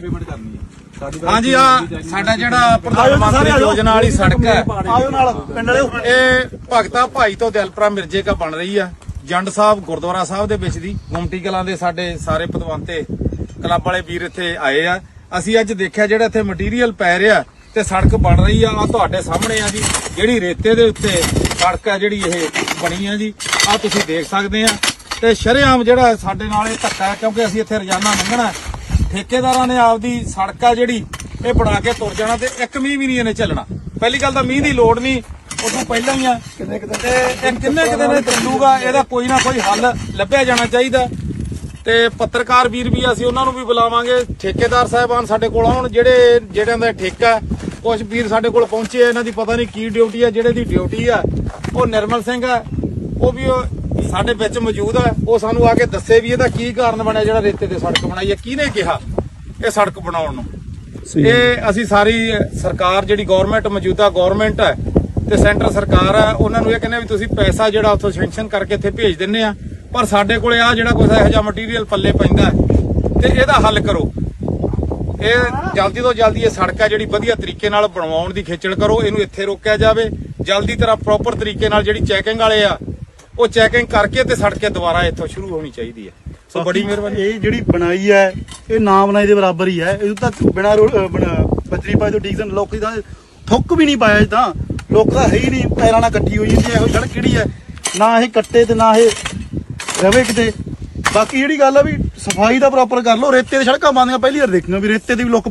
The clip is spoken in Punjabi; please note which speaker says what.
Speaker 1: ਪੇਮੈਂਟ ਕਰਨੀ ਹੈ ਸਾਡੀ
Speaker 2: ਹਾਂਜੀ ਆ ਸਾਡਾ ਜਿਹੜਾ ਪ੍ਰਧਾਨ ਮੰਤਰੀ ਯੋਜਨਾ ਵਾਲੀ ਸੜਕ ਹੈ।
Speaker 3: ਆਇਓ ਨਾਲ ਪਿੰਡ ਵਾਲੇ
Speaker 2: ਇਹ ਭਗਤਾ ਭਾਈ ਤੋਂ ਦਿਲਪਰਾ ਮਿਰਜੇ ਕਾ ਬਣ ਰਹੀ ਆ। ਜੰਡ ਸਾਹਿਬ ਗੁਰਦੁਆਰਾ ਸਾਹਿਬ ਦੇ ਵਿੱਚ ਦੀ ਗੁਮਟੀ ਕਲਾਂ ਦੇ ਸਾਡੇ ਸਾਰੇ ਪਤਵੰਤੇ ਕਲੱਬ ਵਾਲੇ ਵੀਰ ਇੱਥੇ ਆਏ ਆ। ਅਸੀਂ ਅੱਜ ਦੇਖਿਆ ਜਿਹੜਾ ਇੱਥੇ ਮਟੀਰੀਅਲ ਪੈ ਰਿਹਾ ਤੇ ਸੜਕ ਬਣ ਰਹੀ ਆ। ਆ ਤੁਹਾਡੇ ਸਾਹਮਣੇ ਆ ਜੀ ਜਿਹੜੀ ਰੇਤੇ ਦੇ ਉੱਤੇ ਸੜਕ ਆ ਜਿਹੜੀ ਇਹ ਬਣੀ ਆ ਜੀ। ਆ ਤੁਸੀਂ ਦੇਖ ਸਕਦੇ ਆ। ਤੇ ਸ਼ਰੇਆਮ ਜਿਹੜਾ ਸਾਡੇ ਨਾਲ ਇਹ ਧੱਕਾ ਹੈ ਕਿਉਂਕਿ ਅਸੀਂ ਇੱਥੇ ਰੋਜ਼ਾਨਾ ਲੰਘਣਾ ਹੈ। ਠੇਕੇਦਾਰਾਂ ਨੇ ਆਪਦੀ ਸੜਕ ਆ ਜਿਹੜੀ ਇਹ ਬਣਾ ਕੇ ਤੁਰ ਜਾਣਾ ਤੇ ਇੱਕ ਮੀਂਹ ਵੀ ਨਹੀਂ ਇਹਨੇ ਚੱਲਣਾ। ਪਹਿਲੀ ਗੱਲ ਤਾਂ ਮੀਂਹ ਦੀ ਲੋੜ ਨਹੀਂ ਉਦੋਂ ਪਹਿਲਾਂ ਹੀ ਆ। ਕਿੰਨੇ ਕਿਤੇ ਤੇ ਕਿੰਨੇ ਕਿਤੇ ਨੇ ਚੱਲੂਗਾ ਇਹਦਾ ਕੋਈ ਨਾ ਕੋਈ ਹੱਲ ਲੱਭਿਆ ਜਾਣਾ ਚਾਹੀਦਾ। ਤੇ ਪੱਤਰਕਾਰ ਵੀਰ ਵੀ ਅਸੀਂ ਉਹਨਾਂ ਨੂੰ ਵੀ ਬੁਲਾਵਾਂਗੇ। ਠੇਕੇਦਾਰ ਸਾਹਿਬਾਨ ਸਾਡੇ ਕੋਲ ਆਉਣ ਜਿਹੜੇ ਜਿਹੜਿਆਂ ਦਾ ਠੇਕਾ ਕੁਝ ਵੀਰ ਸਾਡੇ ਕੋਲ ਪਹੁੰਚੇ ਇਹਨਾਂ ਦੀ ਪਤਾ ਨਹੀਂ ਕੀ ਡਿਊਟੀ ਆ ਜਿਹੜੇ ਦੀ ਡਿਊਟੀ ਆ ਉਹ ਨਿਰਮਲ ਸਿੰਘ ਆ। ਉਹ ਵੀ ਸਾਡੇ ਵਿੱਚ ਮੌਜੂਦ ਆ ਉਹ ਸਾਨੂੰ ਆ ਕੇ ਦੱਸੇ ਵੀ ਇਹਦਾ ਕੀ ਕਾਰਨ ਬਣਿਆ ਜਿਹੜਾ ਰੇਤੇ ਤੇ ਸੜਕ ਬਣਾਈ ਹੈ ਕਿਹਨੇ ਕਿਹਾ ਇਹ ਸੜਕ ਬਣਾਉਣ ਨੂੰ? ਇਹ ਅਸੀਂ ਸਾਰੀ ਸਰਕਾਰ ਜਿਹੜੀ ਗਵਰਨਮੈਂਟ ਮੌਜੂਦਾ ਗਵਰਨਮੈਂਟ ਹੈ ਤੇ ਸੈਂਟਰ ਸਰਕਾਰ ਹੈ ਉਹਨਾਂ ਨੂੰ ਇਹ ਕਹਿੰਦੇ ਵੀ ਤੁਸੀਂ ਪੈਸਾ ਜਿਹੜਾ ਉੱਥੋਂ ਸੈਂਕਸ਼ਨ ਕਰਕੇ ਇੱਥੇ ਭੇਜ ਦਿੰਨੇ ਆ ਪਰ ਸਾਡੇ ਕੋਲੇ ਆ ਜਿਹੜਾ ਕੁਛ ਇਹੋ ਜਿਹਾ ਮਟੀਰੀਅਲ ਪੱਲੇ ਪੈਂਦਾ ਹੈ, ਤੇ ਇਹਦਾ ਹੱਲ ਕਰੋ। ਇਹ ਜਲਦੀ ਤੋਂ ਜਲਦੀ ਇਹ ਸੜਕ ਹੈ ਜਿਹੜੀ ਵਧੀਆ ਤਰੀਕੇ ਨਾਲ ਬਣਵਾਉਣ ਦੀ ਖੇਚਲ ਕਰੋ ਇਹਨੂੰ ਇੱਥੇ ਰੋਕਿਆ ਜਾਵੇ ਜਲਦੀ ਤਰ੍ਹਾਂ ਪ੍ਰੋਪਰ ਤਰੀਕੇ ਨਾਲ ਜਿਹੜੀ ਚੈਕਿੰਗ ਵਾਲੇ ਆ ਉਹ ਚੈਕਿੰਗ ਕਰਕੇ ਤੇ ਸੜਕੇ ਦੁਬਾਰਾ ਇੱਥੋਂ ਸ਼ੁਰੂ ਹੋਣੀ ਚਾਹੀਦੀ ਹੈ। ਸੋ ਬੜੀ ਮਿਹਰਬਾਨੀ।
Speaker 3: ਇਹ ਜਿਹੜੀ ਬਣਾਈ ਹੈ ਇਹ ਨਾ ਬਣਾਈ ਦੇ ਬਰਾਬਰ ਹੀ ਹੈ। ਇਹ ਤਾਂ ਬਿਨਾ ਬਜਰੀ ਪਾਏ ਤੋਂ ਡੀਜ਼ਲ ਲੋਕੀ ਤਾਂ ਥੁੱਕ ਵੀ ਨਹੀਂ ਪਾਇਆ ਤਾਂ ਲੋਕ ਤਾਂ ਹੈ ਹੀ ਨਹੀਂ ਪੈਰਾਂ ਨਾਲ ਕੱਟੀ ਹੋਈ ਹੁੰਦੀ ਹੈ ਇਹੋ ਸੜਕ ਕਿਹੜੀ ਹੈ? ਨਾ ਇਹ ਕੱਟੇ ਤੇ ਨਾ ਇਹ ਰਵੇ ਕਿਤੇ। ਬਾਕੀ ਜਿਹੜੀ ਗੱਲ ਆ ਵੀ ਸਫ਼ਾਈ ਦਾ ਪ੍ਰੋਪਰ ਕਰ ਲਓ ਰੇਤੇ ਦੀ ਸੜਕਾਂ ਬਣਦੀਆਂ ਪਹਿਲੀ ਵਾਰ ਦੇਖੀਆਂ ਵੀ ਰੇਤੇ ਦੀ ਵੀ ਲੁੱਕ